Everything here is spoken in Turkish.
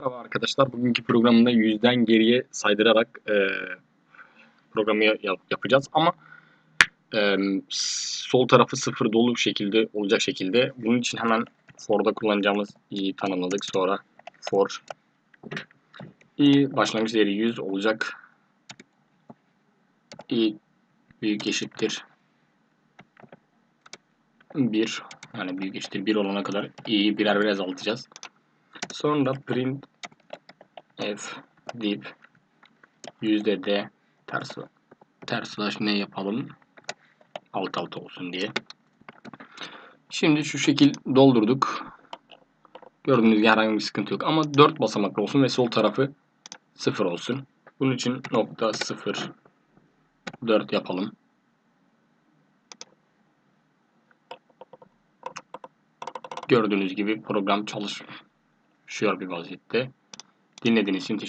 Merhaba arkadaşlar. Bugünkü programda yüzden geriye saydırarak e, programı ya- yap- yapacağız ama e, sol tarafı sıfır dolu şekilde olacak şekilde. Bunun için hemen for'da kullanacağımız i'yi tanımladık. Sonra for i başlangıç değeri 100 olacak. i büyük eşittir 1 yani büyük eşittir 1 olana kadar i'yi birer birer azaltacağız. Sonra print f dip yüzde d ters ters ne yapalım alt alta olsun diye. Şimdi şu şekil doldurduk. Gördüğünüz gibi herhangi bir sıkıntı yok ama 4 basamaklı olsun ve sol tarafı 0 olsun. Bunun için nokta 0 4 yapalım. Gördüğünüz gibi program çalışıyor bir vaziyette. Dinlediğiniz için teşekkür